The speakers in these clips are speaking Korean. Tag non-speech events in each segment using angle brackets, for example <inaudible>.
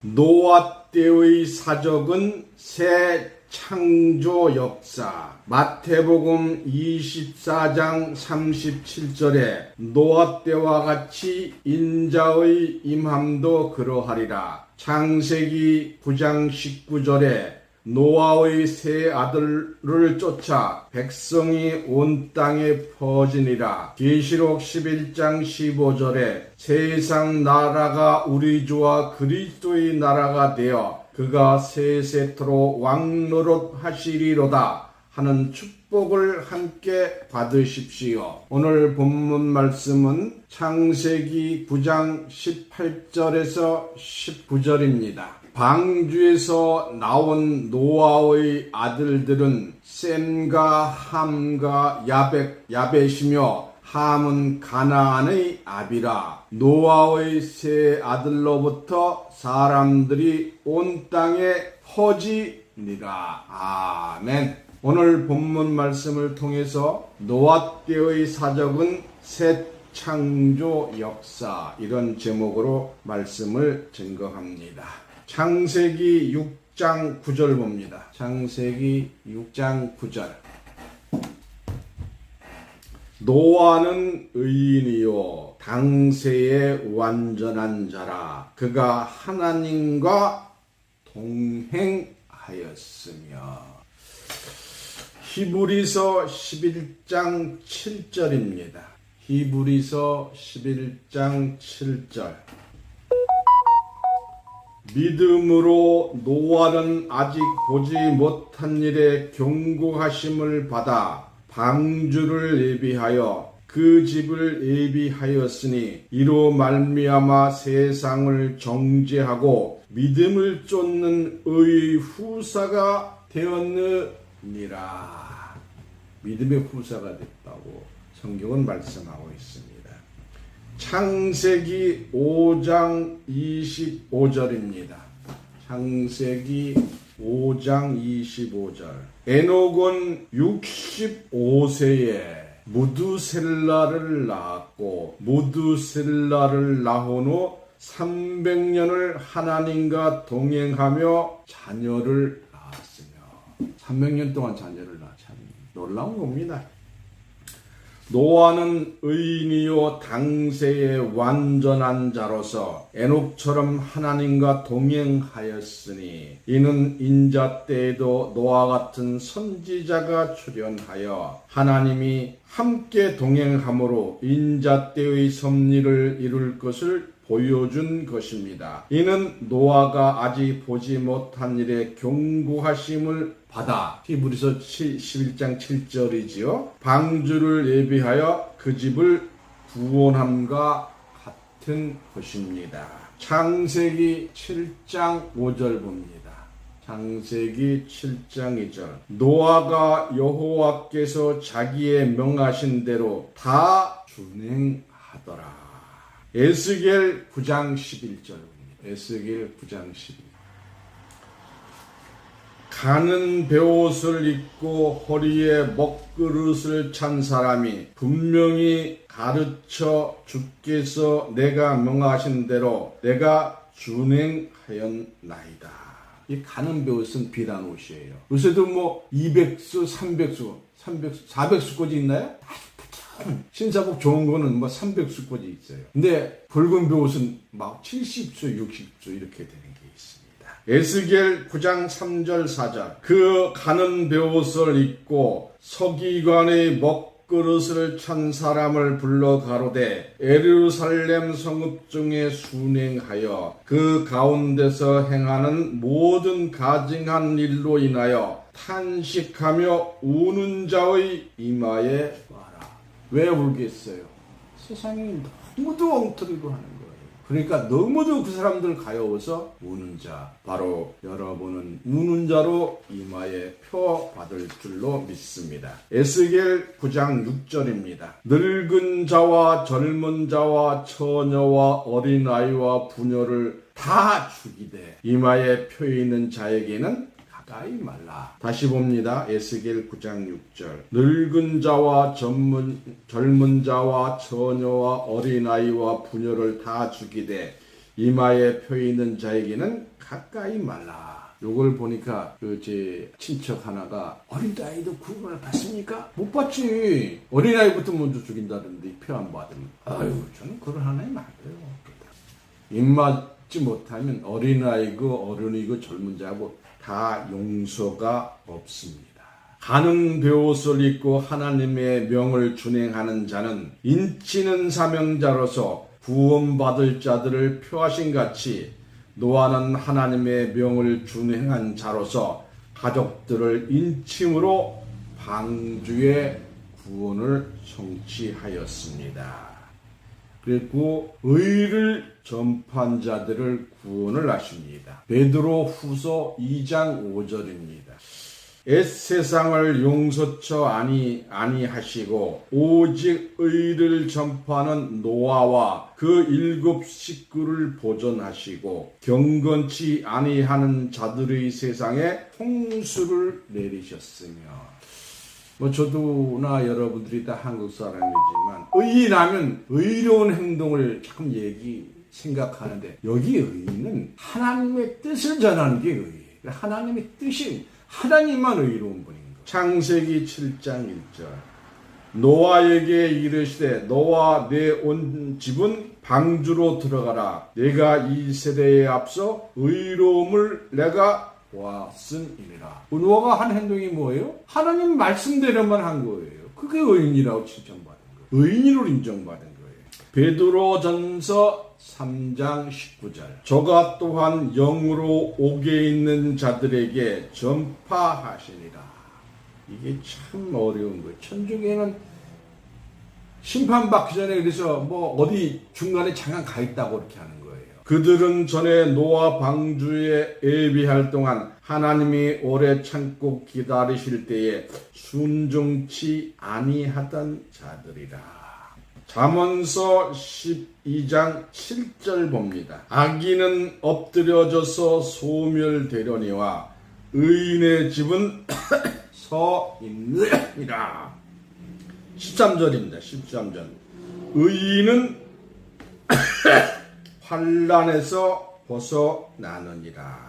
노아 때의 사적은 새 창조 역사. 마태복음 24장 37절에 노아 때와 같이 인자의 임함도 그러하리라. 창세기 9장 19절에 노아의 세 아들을 쫓아 백성이 온 땅에 퍼지니라. 계시록 11장 15절에 세상 나라가 우리 주와 그리스도의 나라가 되어 그가 세세토록 왕노릇 하시리로다. 하는 축복을 함께 받으십시오. 오늘 본문 말씀은 창세기 9장 18절에서 19절입니다. 방주에서 나온 노아의 아들들은 셈과 함과 야벳, 야벳이며 함은 가나안의 아비라. 노아의 세 아들로부터 사람들이 온 땅에 퍼지니라. 아멘. 오늘 본문 말씀을 통해서 노아 때의 사적은 새 창조 역사 이런 제목으로 말씀을 증거합니다. 창세기 6장 9절 봅니다. 창세기 6장 9절. 노아는 의인이요 당세의 완전한 자라 그가 하나님과 동행하였으며 히브리서 11장 7절입니다. 히브리서 11장 7절 믿음으로 노아는 아직 보지 못한 일에 경고하심을 받아 방주를 예비하여 그 집을 예비하였으니 이로 말미암아 세상을 정죄하고 믿음을 쫓는 의 후사가 되었느니라. 믿음의 후사가 됐다고 성경은 말씀하고 있습니다. 창세기 5장 25절입니다. 창세기 5장 25절. 에녹은 65세에 무두셀라를 낳았고 무두셀라를 낳은 후 300년을 하나님과 동행하며 자녀를 낳았으며 300년 동안 자녀를 낳아 참 놀라운 겁니다. 노아는 의인이요 당세의 완전한 자로서 에녹처럼 하나님과 동행하였으니 이는 인자 때에도 노아 같은 선지자가 출현하여 하나님이 함께 동행함으로 인자 때의 섭리를 이룰 것을 보여준 것입니다. 이는 노아가 아직 보지 못한 일에 경고하심을 받아 히브리서 11장 7절이지요. 방주를 예비하여 그 집을 구원함과 같은 것입니다. 창세기 7장 5절 봅니다. 창세기 7장 2절 노아가 여호와께서 자기의 명하신 대로 다 준행하더라. 에스겔 9장 11절입니다. 에스겔 9장 11절 가는 베옷을 입고 허리에 먹그릇을 찬 사람이 분명히 가르쳐 주께서 내가 명하신 대로 내가 준행하였나이다. 이 가는 베옷은 비단 옷이에요. 요새도 뭐 200수, 300수, 300수, 400수까지 있나요? 신사복 좋은 거는 뭐 300수까지 있어요. 근데 붉은 베옷은 막 70수, 60수 이렇게 되는 게 있습니다. 에스겔 9장 3절 4절 그 가는 베옷을 입고 서기관의 먹그릇을 찬 사람을 불러 가로되 에르살렘 성읍 중에 순행하여 그 가운데서 행하는 모든 가증한 일로 인하여 탄식하며 우는 자의 이마에. 왜 울겠어요? 세상이 너무도 엉터리로 하는 거예요. 그러니까 너무도 그 사람들 가여워서 우는 자, 바로 여러분은 우는 자로 이마에 표 받을 줄로 믿습니다. 에스겔 9장 6절입니다. 늙은 자와 젊은 자와 처녀와 어린아이와 부녀를 다 죽이되 이마에 표 있는 자에게는 가까이 말라. 다시 봅니다. 에스겔 9장 6절. 늙은 자와 젊은, 젊은 자와 처녀와 어린아이와 부녀를 다 죽이되 이마에 펴 있는 자에게는 가까이 말라. 요걸 보니까 그 제 친척 하나가 어린아이도 구원을 받습니까? 못 받지. 어린아이부터 먼저 죽인다던데 표 안 받으면. 아유 저는 그런 하나님 안 돼요. 입맞지 못하면 어린아이고 어른이고 젊은 자고 다 용서가 없습니다. 가는 배옷을 입고 하나님의 명을 준행하는 자는 인치는 사명자로서 구원받을 자들을 표하신 같이 노아는 하나님의 명을 준행한 자로서 가족들을 인침으로 방주의 구원을 성취하였습니다. 그리고 의를 전파한 자들을 구원을 하십니다. 베드로 후서 2장 5절입니다. 옛 세상을 용서처 아니 아니하시고 오직 의를 전파하는 노아와 그 일곱 식구를 보존하시고 경건치 아니하는 자들의 세상에 홍수를 내리셨으며 뭐 저도나 여러분들이 다 한국 사람이지만 의인하면 의로운 행동을 참 얘기 생각하는데 여기 의인은 하나님의 뜻을 전하는 게 의예요. 하나님의 뜻이 하나님만 의로운 분인 거예요. 창세기 7장 1절 노아에게 이르시되 너와 내 온 집은 방주로 들어가라 내가 이 세대에 앞서 의로움을 내가 보았음이니라 노아가 한 행동이 뭐예요? 하나님 말씀대로만 한 거예요. 그게 의인이라고 칭찬받은 거예요. 의인으로 인정받은 거예요. 베드로 전서 3장 19절. 저가 또한 영으로 옥에 있는 자들에게 전파하시니라. 이게 참 어려운 거예요. 천중에는 심판받기 전에 그래서 뭐 어디 중간에 잠깐 가 있다고 이렇게 하는. 그들은 전에 노아 방주에 예비할 동안 하나님이 오래 참고 기다리실 때에 순종치 아니하던 자들이라. 잠언서 12장 7절 봅니다. 악인은 엎드려져서 소멸되려니와 의인의 집은 <coughs> 서 있느니라. 13절입니다. 13절. 의인은 <coughs> 환란에서 벗어나느니라.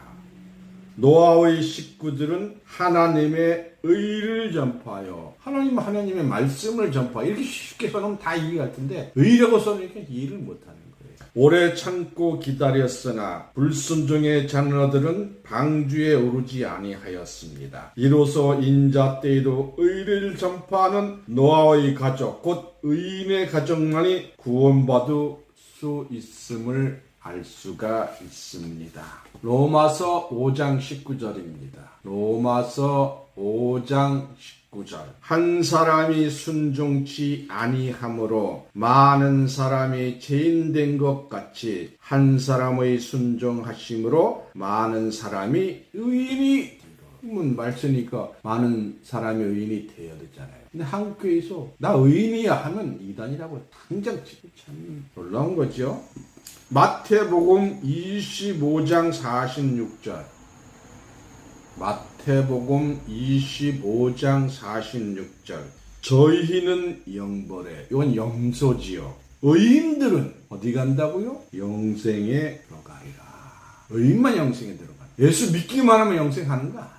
노아의 식구들은 하나님의 의를 전파하여 하나님 하나님의 말씀을 전파 이렇게 쉽게 써놓으면 다 이해할 텐데 의라고 써놓으니까 이해를 못하는 거예요. 오래 참고 기다렸으나 불순종의 자녀들은 방주에 오르지 아니하였습니다. 이로써 인자 때에도 의를 전파하는 노아의 가족 곧 의인의 가족만이 구원받을 수 있음을 알 수가 있습니다. 로마서 5장 19절입니다. 로마서 5장 19절. 한 사람이 순종치 아니함으로 많은 사람이 죄인된 것 같이 한 사람의 순종하심으로 많은 사람이 의인이 문 말쓰니까 많은 사람이 의인이 되어야 되잖아요. 근데 한국 교회에서 나 의인이야 하면 이단이라고 당장 참 놀라운 거죠. 마태복음 25장 46절. 마태복음 25장 46절. 저희는 영벌에, 이건 영소지요. 의인들은 어디 간다고요? 영생에 들어가리라. 의인만 영생에 들어가. 예수 믿기만 하면 영생 하는 거 아니에요.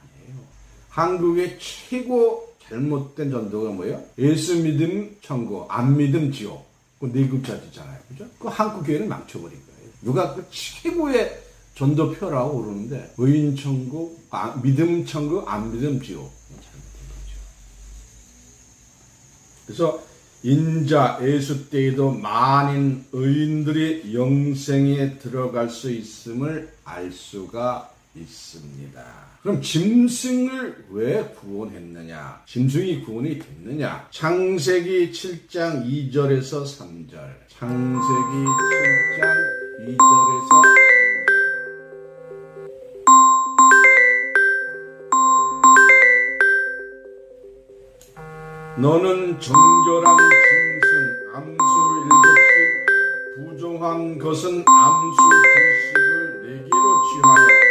한국의 최고 잘못된 전도가 뭐예요? 예수 믿음 천국, 안 믿음 지옥. 그 네 글자잖아요. 그죠? 그 한국 교회는 망쳐버린 거예요. 누가 그 최고의 전도표라고 그러는데 의인 천국, 아, 믿음 천국, 안 믿음 지옥. 잘못된 거죠. 그래서 인자 예수 때에도 많은 의인들이 영생에 들어갈 수 있음을 알 수가 있습니다. 그럼 짐승을 왜 구원했느냐? 짐승이 구원이 됐느냐? 창세기 7장 2절에서 3절. 창세기 7장 2절에서 3절. 너는 정결한 짐승 암수 일곱씩 부정한 것은 암수 둘씩을 내기로 취하여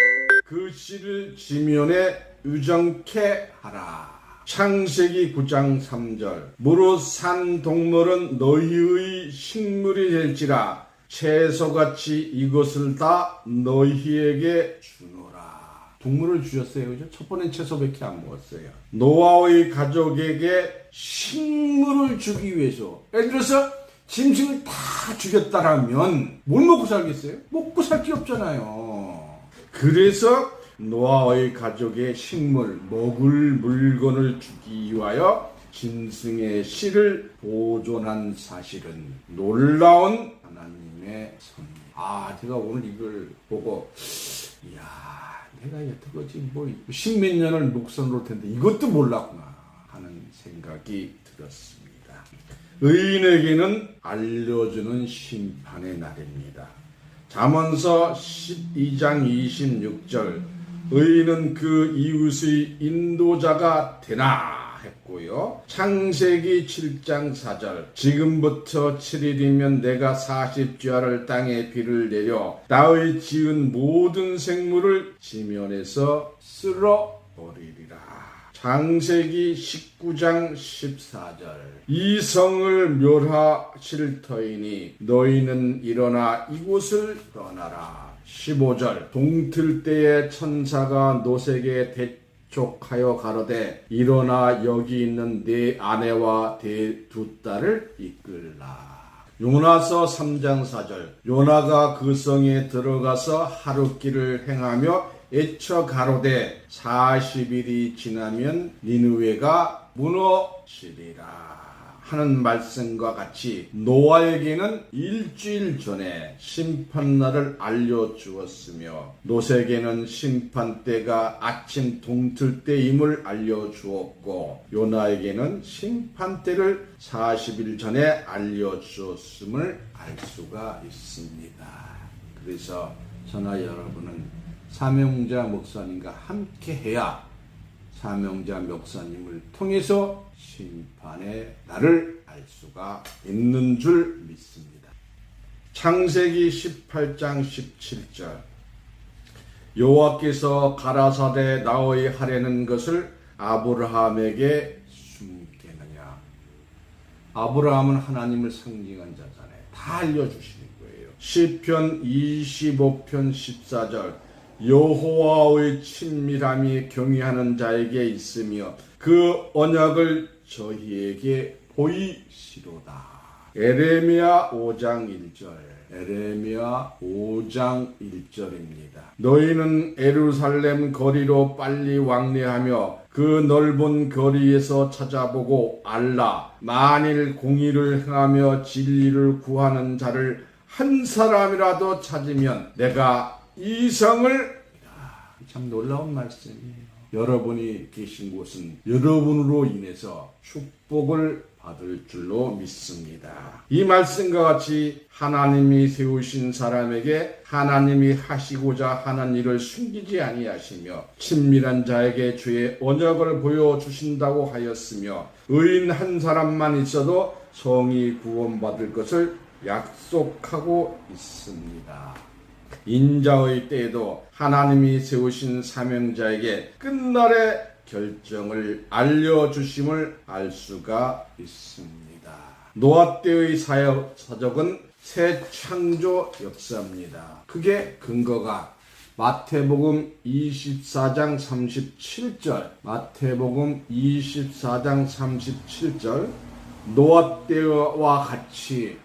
그 씨를 지면에 유정케 하라. 창세기 9장 3절 무릇 산 동물은 너희의 식물이 될지라 채소같이 이것을 다 너희에게 주노라. 동물을 주셨어요. 그죠? 첫 번엔 채소밖에 안 먹었어요. 노아의 가족에게 식물을 주기 위해서. 예를 들어서 짐승을 다 죽였다라면 뭘 먹고 살겠어요? 먹고 살 게 없잖아요. 그래서 노아의 가족의 식물, 먹을 물건을 주기 위하여 짐승의 씨를 보존한 사실은 놀라운 하나님의 선. 아, 제가 오늘 이걸 보고, 이야, 내가 여태까지 뭐, 십몇 년을 목선으로 텐데 이것도 몰랐구나 하는 생각이 들었습니다. 의인에게는 알려주는 심판의 날입니다. 잠언서 12장 26절 의인은 그 이웃의 인도자가 되나 했고요. 창세기 7장 4절 지금부터 7일이면 내가 40주야를 땅에 비를 내려 나의 지은 모든 생물을 지면에서 쓸어 버리리 라. 창세기 19장 14절. 이 성을 멸하실 터이니 너희는 일어나 이곳을 떠나라. 15절. 동틀 때에 천사가 노색에 대촉하여 가로되 일어나 여기 있는 네 아내와 네 두 딸을 이끌라. 요나서 3장 4절. 요나가 그 성에 들어가서 하루길을 행하며 애처 가로되 40일이 지나면 니누웨가 무너지리라 하는 말씀과 같이 노아에게는 일주일 전에 심판날을 알려주었으며 노색에는 심판 때가 아침 동틀 때임을 알려주었고 요나에게는 심판 때를 40일 전에 알려주었음을 알 수가 있습니다. 그래서 저나 여러분은 사명자 목사님과 함께 해야 사명자 목사님을 통해서 심판의 날을 알 수가 있는 줄 믿습니다. 창세기 18장 17절 여호와께서 가라사대 나의 하려는 것을 아브라함에게 숨기느냐 아브라함은 하나님을 상징한 자잖아요. 다 알려주시는 거예요. 시편 25편 14절 여호와의 친밀함이 경외하는 자에게 있으며 그 언약을 저희에게 보이시로다. 에레미야 5장 1절. 에레미야 5장 1절입니다. 너희는 에루살렘 거리로 빨리 왕래하며 그 넓은 거리에서 찾아보고 알라. 만일 공의를 행하며 진리를 구하는 자를 한 사람이라도 찾으면 내가 이 성을 참 놀라운 말씀이에요. 여러분이 계신 곳은 여러분으로 인해서 축복을 받을 줄로 믿습니다. 이 말씀과 같이 하나님이 세우신 사람에게 하나님이 하시고자 하는 일을 숨기지 아니하시며 친밀한 자에게 주의 언약을 보여 주신다고 하였으며 의인 한 사람만 있어도 성이 구원받을 것을 약속하고 있습니다. 인자의 때에도 하나님이 세우신 사명자에게 끝날의 결정을 알려주심을 알 수가 있습니다. 노아 때의 사역, 사적은 새 창조 역사입니다. 그게 근거가 마태복음 24장 37절, 마태복음 24장 37절, 노아 때와 같이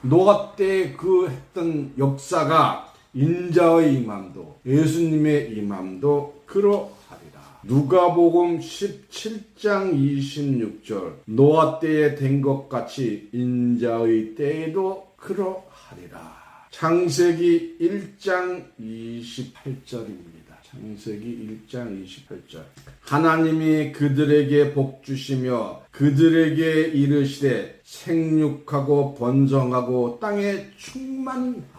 노아 때 그 했던 역사가 인자의 임함도 예수님의 임함도 그러하리라. 누가복음 17장 26절 노아 때에 된 것 같이 인자의 때에도 그러하리라. 창세기 1장 28절입니다. 창세기 1장 28절. 하나님이 그들에게 복 주시며 그들에게 이르시되 생육하고 번성하고 땅에 충만하라.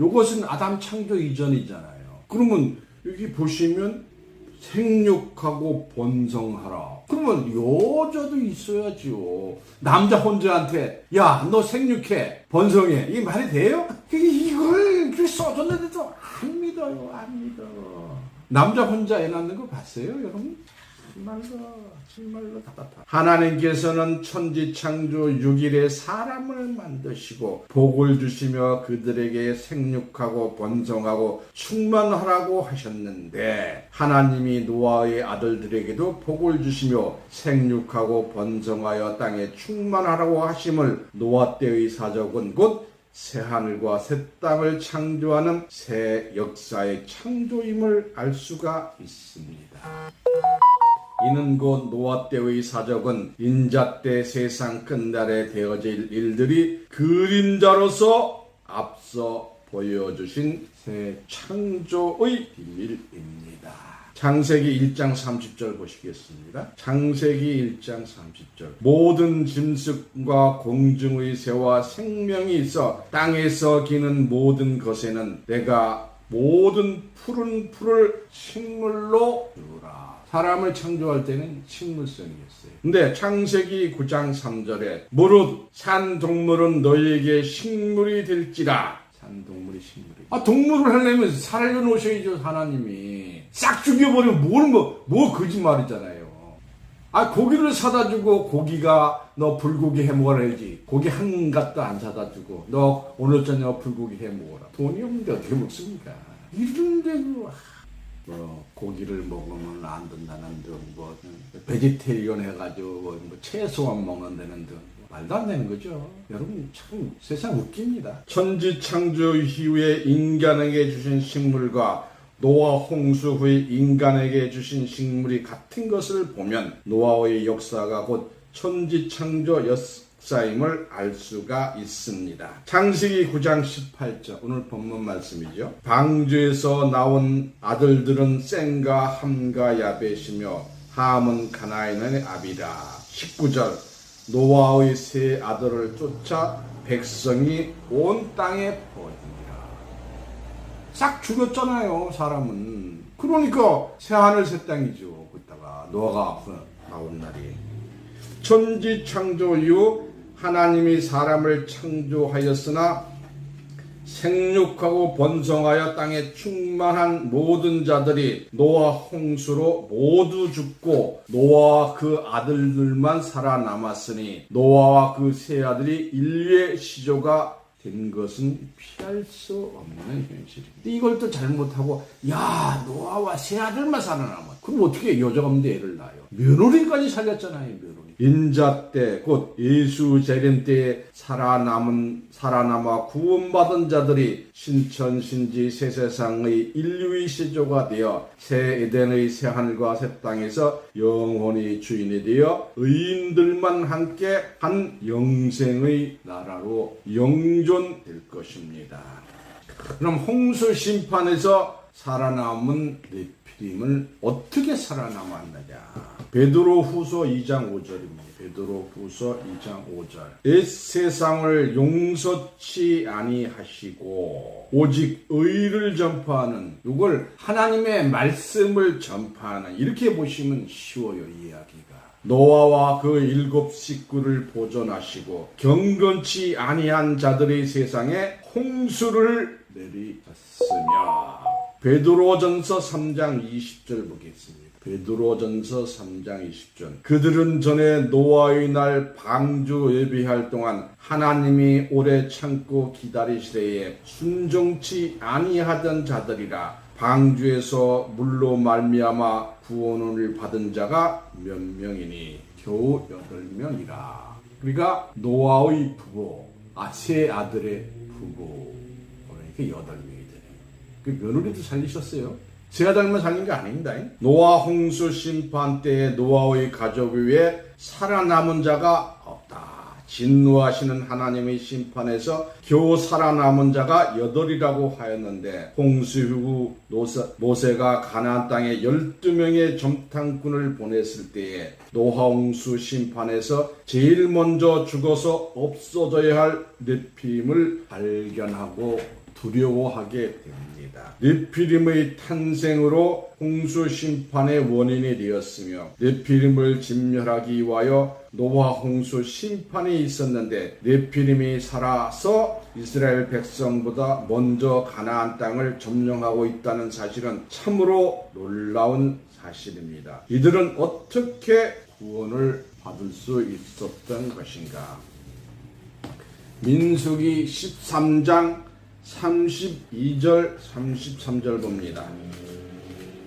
요것은 아담 창조 이전이잖아요. 그러면 여기 보시면 생육하고 번성하라. 그러면 여자도 있어야죠. 남자 혼자한테 야 너 생육해 번성해 이게 말이 돼요? 이걸 써줬는데도 안 믿어요 안 믿어. 남자 혼자 애 낳는 거 봤어요 여러분? 정말로 정말로 답답하. 하나님께서는 천지 창조 6일에 사람을 만드시고 복을 주시며 그들에게 생육하고 번성하고 충만하라고 하셨는데 하나님이 노아의 아들들에게도 복을 주시며 생육하고 번성하여 땅에 충만하라고 하심을 노아 때의 사적은 곧 새하늘과 새 땅을 창조하는 새 역사의 창조임을 알 수가 있습니다. 이는 곧 노아 때의 사적은 인자 때 세상 끝날에 되어질 일들이 그림자로서 앞서 보여주신 새 창조의 비밀입니다. 창세기 1장 30절 보시겠습니다. 창세기 1장 30절. 모든 짐승과 공중의 새와 생명이 있어 땅에서 기는 모든 것에는 내가 모든 푸른 풀을 식물로 주라. 사람을 창조할 때는 식물성이었어요. 근데 창세기 9장 3절에 무릇 산 동물은 너희에게 식물이 될지라. 산 동물이 식물이. 아 동물을 하려면 살려놓으셔야죠 하나님이. 싹 죽여버리면 뭘 뭐, 뭐 거짓말이잖아요. 아 고기를 사다 주고 고기가 너 불고기 해 먹어야지. 고기 한 갓도 안 사다 주고 너 오늘 저녁 불고기 해 먹어라. 돈이 없는데 어떻게 먹습니까? 이런데 뭐, 뭐 고기를 먹으면 안 된다는 둥뭐 베지테리언 해가지고 뭐 채소만 먹는 데는 둥 말도 안 되는 거죠. 여러분 참 세상 웃깁니다. 천지 창조 이후에 인간에게 주신 식물과 노아 홍수 후에 인간에게 주신 식물이 같은 것을 보면 노아의 역사가 곧 천지 창조 역사임을 알 수가 있습니다. 창세기 9장 18절 오늘 본문 말씀이죠. 방주에서 나온 아들들은 쌩과 함과 야벳이며 함은 가나인의 아비라. 19절 노아의 세 아들을 쫓아 백성이 온 땅에 퍼지니라. 싹 죽였잖아요, 사람은. 그러니까 새하늘 새 땅이죠. 그다가 노아가 나온 날이. 천지 창조 이후 하나님이 사람을 창조하였으나 생육하고 번성하여 땅에 충만한 모든 자들이 노아 홍수로 모두 죽고 노아와 그 아들들만 살아남았으니 노아와 그 세 아들이 인류의 시조가 된 것은 피할 수 없는 현실입니다. 이걸 또 잘못하고 야 노아와 세 아들만 살아남아. 그럼 어떻게 여자가 없는데 애를 낳아요? 며느리까지 살렸잖아요 며느리. 인자 때 곧 예수 재림 때에 살아남은 살아남아 구원받은 자들이 신천 신지 새 세상의 인류의 시조가 되어 새 에덴의 새 하늘과 새 땅에서 영원히 주인이 되어 의인들만 함께 한 영생의 나라로 영존될 것입니다. 그럼 홍수 심판에서 살아남은 네 피림을 어떻게 살아남았느냐? 베드로 후서 2장 5절입니다. 베드로 후서 2장 5절. 이 세상을 용서치 아니하시고 오직 의를 전파하는 이걸 하나님의 말씀을 전파하는 이렇게 보시면 쉬워요 이야기가. 노아와 그 일곱 식구를 보존하시고 경건치 아니한 자들의 세상에 홍수를 내리셨으며 베드로전서 3장 20절 보겠습니다. 베드로전서 3장 20절. 그들은 전에 노아의 날 방주 예비할 동안 하나님이 오래 참고 기다리시래에 순종치 아니하던 자들이라 방주에서 물로 말미암아 구원을 받은 자가 몇 명이니? 겨우 여덟 명이라. 그러니까 노아의 부부 아세 아들의 부부. 그러니까 여덟 그 며느리도 살리셨어요. 세 아들만 살린 게 아닙니다. 노아 홍수 심판 때에 노아의 가족 위에 살아남은 자가 없다. 진노하시는 하나님의 심판에서 겨우 살아남은 자가 여덟이라고 하였는데 홍수 후 모세가 가나안 땅에 열두 명의 점탕꾼을 보냈을 때에 노하홍수 심판에서 제일 먼저 죽어서 없어져야 할 네피임을 발견하고 두려워하게 됩니다. 네피림의 탄생으로 홍수 심판의 원인이 되었으며 네피림을 진멸하기 위하여 노아 홍수 심판이 있었는데 네피림이 살아서 이스라엘 백성보다 먼저 가나안 땅을 점령하고 있다는 사실은 참으로 놀라운 사실입니다. 이들은 어떻게 구원을 받을 수 있었던 것인가? 민수기 13장 32절 33절 봅니다.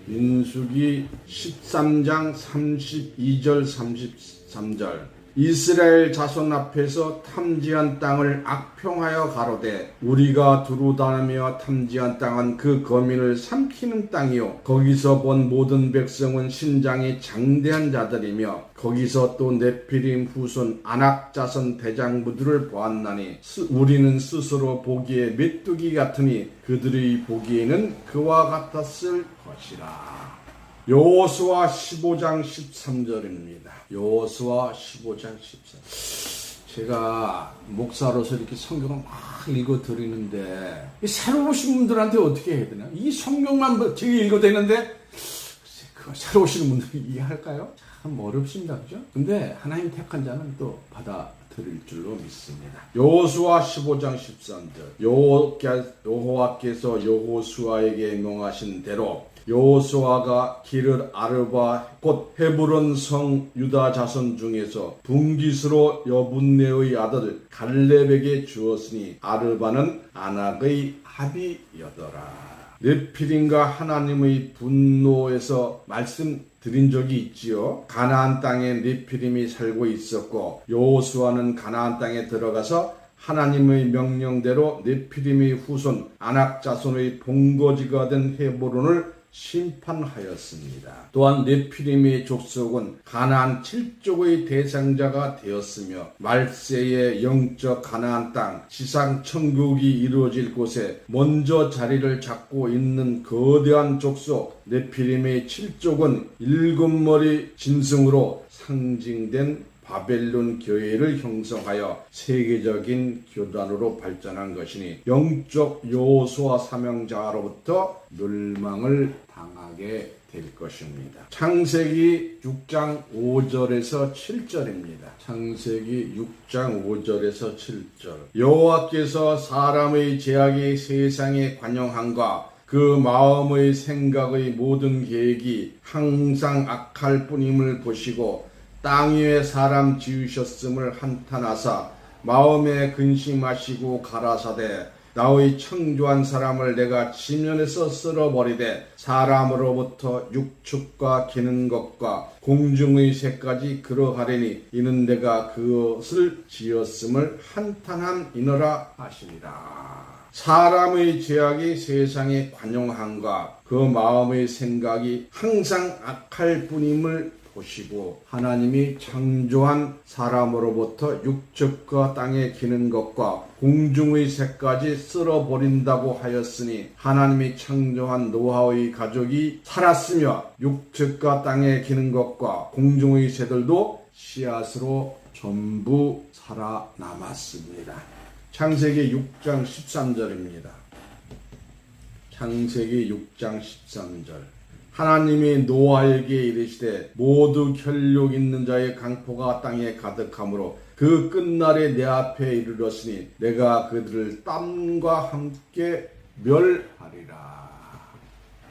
민수기 13장 32절 33절 이스라엘 자손 앞에서 탐지한 땅을 악평하여 가로되 우리가 두루 다니며 탐지한 땅은 그 거민을 삼키는 땅이요. 거기서 본 모든 백성은 신장이 장대한 자들이며 거기서 또 네피림 후손 아낙 자손 대장부들을 보았나니 스- 우리는 스스로 보기에 메뚜기 같으니 그들이 보기에는 그와 같았을 것이라 여호수아 15장 13절입니다. 여호수아 15장 13. 제가 목사로서 이렇게 성경을 막 읽어 드리는데 새로 오신 분들한테 어떻게 해야 되나? 이 성경만 뭐 되게 읽어 되는데 새로 오시는 분들이 이해할까요? 참 어렵습니다, 그죠? 근데 하나님 택한 자는 또 받아 들을 줄로 믿습니다. 여호수아 15장 13절 여호와께- 여호와께서 여호수아에게 명하신 대로 여호수아가 길을 아르바 곧 헤브론 성 유다 자손 중에서 분기스로 여분네의 아들 갈렙에게 주었으니 아르바는 아낙의 합이여더라. 네피림과 하나님의 분노에서 말씀드린 적이 있지요. 가나안 땅에 네피림이 살고 있었고 여호수아는 가나안 땅에 들어가서 하나님의 명령대로 네피림의 후손 아낙 자손의 본거지가 된 헤브론을 심판하였습니다. 또한 네피림의 족속은 가나안 7족의 대상자가 되었으며 말세의 영적 가나안 땅 지상 천국이 이루어질 곳에 먼저 자리를 잡고 있는 거대한 족속 네피림의 7족은 일곱 머리 진승으로 상징된 바벨론 교회를 형성하여 세계적인 교단으로 발전한 것이니 영적 요소와 사명자로부터 멸망을 당하게 될 것입니다. 창세기 6장 5절에서 7절입니다. 창세기 6장 5절에서 7절. 여호와께서 사람의 제약이 세상에 관영한과 그 마음의 생각의 모든 계획이 항상 악할 뿐임을 보시고 땅 위에 사람 지으셨음을 한탄하사 마음에 근심하시고 가라사대 나의 청조한 사람을 내가 지면에서 쓸어버리되 사람으로부터 육축과 기는 것과 공중의 새까지 그러하리니 이는 내가 그것을 지었음을 한탄함이너라 하시니라. 사람의 죄악이 세상에 관용한가 그 마음의 생각이 항상 악할 뿐임을 보시고 하나님이 창조한 사람으로부터 육적과 땅에 기는 것과 공중의 새까지 쓸어버린다고 하였으니 하나님이 창조한 노아의 가족이 살았으며 육적과 땅에 기는 것과 공중의 새들도 씨앗으로 전부 살아남았습니다. 창세기 6장 13절입니다. 창세기 6장 13절. 하나님이 노아에게 이르시되 모두 혈육 있는 자의 강포가 땅에 가득하므로 그 끝날에 내 앞에 이르렀으니 내가 그들을 땀과 함께 멸하리라.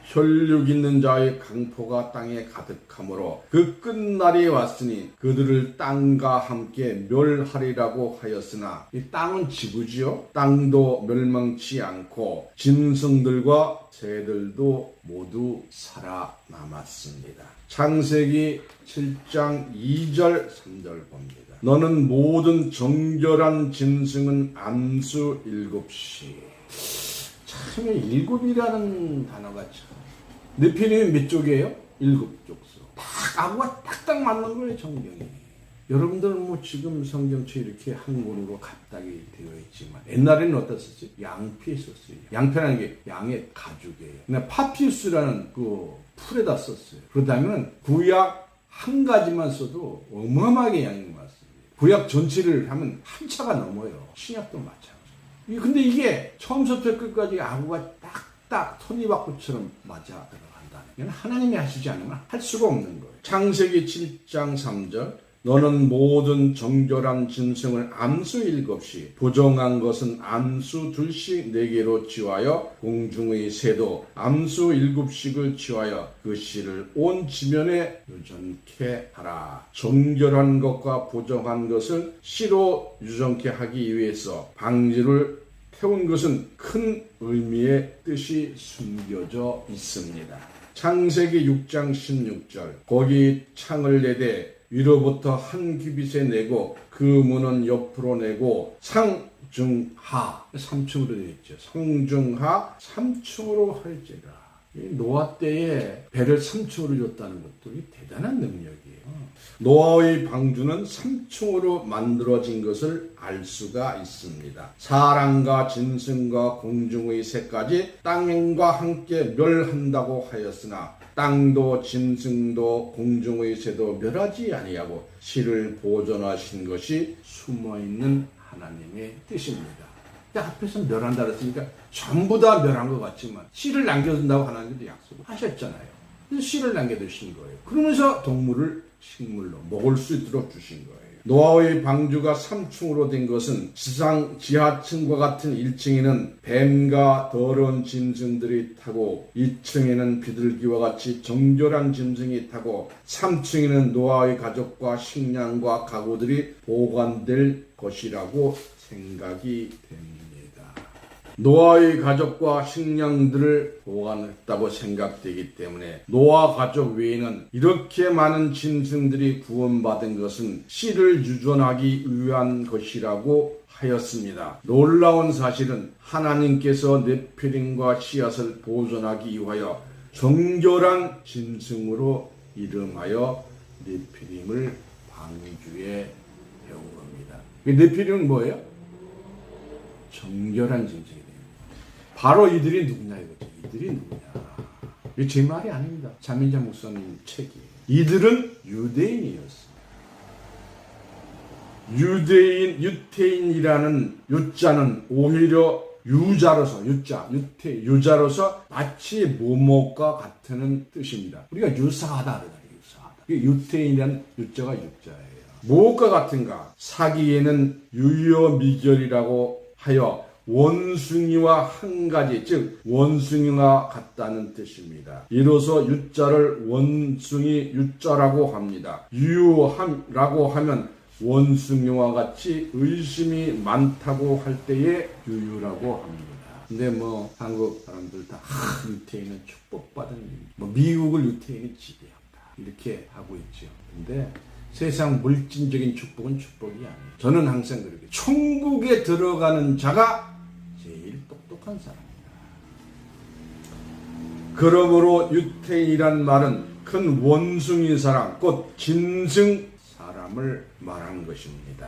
혈육 있는 자의 강포가 땅에 가득하므로 그 끝날이 왔으니 그들을 땅과 함께 멸하리라고 하였으나 이 땅은 지구지요. 땅도 멸망치 않고 짐승들과 새들도 모두 살아남았습니다. 창세기 7장 2절 3절 봅니다. 너는 모든 정결한 짐승은 암수 일곱시. 참 일곱이라는 단어가 참. 느피님이 몇 쪽이에요? 일곱 쪽수. 딱 아구가 딱딱 맞는 거예요 성경이. 여러분들은 뭐 지금 성경책 이렇게 한권으로 갑다기 되어 있지만 옛날에는 어땠었지? 양피 썼어요. 양피라는 게 양의 가죽이에요. 근데 파피우스라는 그 풀에다 썼어요. 그렇다면 구약 한 가지만 써도 어마어마하게 양이 많습니다. 구약 전체를 하면 한 차가 넘어요. 신약도 마찬가지. 이- 근데 이게 처음부터 끝까지 아구가 딱딱 톱니바퀴처럼 맞아 이건 하나님이 하시지 않으면 할 수가 없는 거예요. 창세기 7장 3절 너는 모든 정결한 진성을 암수 일곱시 부정한 것은 암수 둘씩 네 개로 지하여 공중의 새도 암수 일곱씩을 지하여 그 씨를 온 지면에 유전케 하라 정결한 것과 부정한 것을 씨로 유전케 하기 위해서 방지를 태운 것은 큰 의미의 뜻이 숨겨져 있습니다. 창세기 6장 16절 거기 창을 내되 위로부터 한 규빗에 내고 그 문은 옆으로 내고 상중하 3층으로 되어 있죠. 상중하 3층으로 할지라. 이 노아 때에 배를 3층으로 줬다는 것도 이 대단한 능력이에요. 노아의 방주는 3층으로 만들어진 것을 알 수가 있습니다. 사랑과 진승과 공중의 새까지 땅과 함께 멸한다고 하였으나 땅도 진승도 공중의 새도 멸하지 아니하고 씨를 보존하신 것이 숨어 있는 하나님의 뜻입니다. 앞에서 멸한다 그랬으니까 전부 다 멸한 것 같지만 씨를 남겨둔다고 하나님도 약속하셨잖아요. 그래서 씨를 남겨두신 거예요. 그러면서 동물을 식물로 먹을 수 있도록 주신 거예요. 노아의 방주가 3층으로 된 것은 지상 지하층과 같은 1층에는 뱀과 더러운 짐승들이 타고 2층에는 비둘기와 같이 정결한 짐승이 타고 3층에는 노아의 가족과 식량과 가구들이 보관될 것이라고 생각이 됩니다. 노아의 가족과 식량들을 보관했다고 생각되기 때문에 노아 가족 외에는 이렇게 많은 짐승들이 구원받은 것은 씨를 유전하기 위한 것이라고 하였습니다. 놀라운 사실은 하나님께서 네피림과 씨앗을 보존하기 위하여 정결한 짐승으로 이름하여 네피림을 방주에 배운 겁니다. 이 네피림은 뭐예요? 정결한 됩니다. 바로 이들이 누구냐 이거죠. 이들이 누구냐. 이게 제 말이 아닙니다. 자민자 목사님 책이에요. 이들은 유대인이었습니다. 유대인, 유태인이라는 유자는 오히려 유자로서, 유자, 유태, 유자로서 마치 모모과 같은 뜻입니다. 우리가 유사하다, 그러잖아요. 유사하다. 유태인이라는 유자가 유자예요. 무엇과 같은가? 사기에는 유효 미결이라고 하여 원숭이와 한 가지, 즉 원숭이와 같다는 뜻입니다. 이로써 유자를 원숭이 유자라고 합니다. 유효함라고 하면 원숭이와 같이 의심이 많다고 할 때에 유유라고 합니다. 근데 뭐 한국 사람들 다 아, 유태인은 축복받은 뭐 미국을 유태인이 지배한다 이렇게 하고 있죠. 근데 세상 물질적인 축복은 축복이 아니에요. 저는 항상 그렇게 천국에 들어가는 자가 똑똑한 사람입니다. 그러므로 유태인이란 말은 큰 원숭이 사람, 곧 짐승 사람을 말한 것입니다.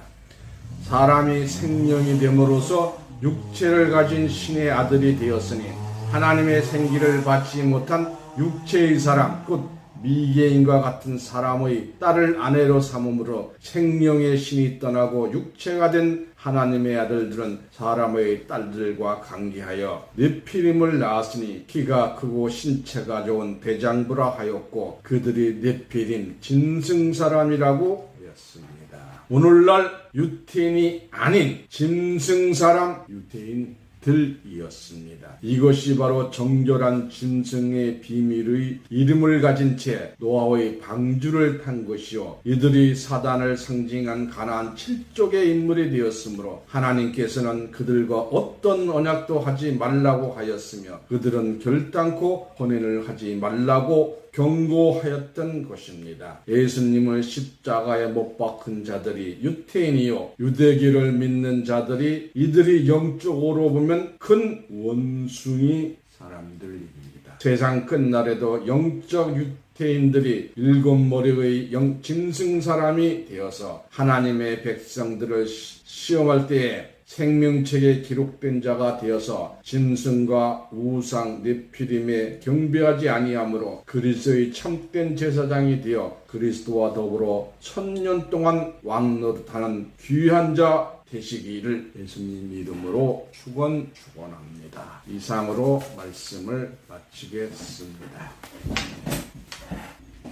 사람이 생명이 됨으로써 육체를 가진 신의 아들이 되었으니 하나님의 생기를 받지 못한 육체의 사람, 곧 미개인과 같은 사람의 딸을 아내로 삼음으로 생명의 신이 떠나고 육체가 된 하나님의 아들들은 사람의 딸들과 관계하여 네피림을 낳았으니 키가 크고 신체가 좋은 대장부라 하였고 그들이 네피림 진승 사람이라고 하였습니다. 오늘날 유태인이 아닌 짐승 사람 유태인 들이었습니다. 이것이 바로 정결한 짐승의 비밀의 이름을 가진 채 노아의 방주를 탄 것이요 이들이 사단을 상징한 가나안 7족의 인물이 되었으므로 하나님께서는 그들과 어떤 언약도 하지 말라고 하였으며 그들은 결단코 혼인을 하지 말라고 경고하였던 것입니다. 예수님을 십자가에 못 박은 자들이 유태인이요 유대기를 믿는 자들이 이들이 영적으로 보면 큰 원숭이 사람들입니다. 세상 끝날에도 영적 유태인들이 일곱 머리의 영 짐승 사람이 되어서 하나님의 백성들을 시- 시험할 때에 생명책에 기록된 자가 되어서 짐승과 우상 네피림에 경배하지 아니하므로 그리스도의 참된 제사장이 되어 그리스도와 더불어 천년 동안 왕노릇하는 귀한 자 되시기를 예수님 이름으로 축원 축원합니다. 이상으로 말씀을 마치겠습니다.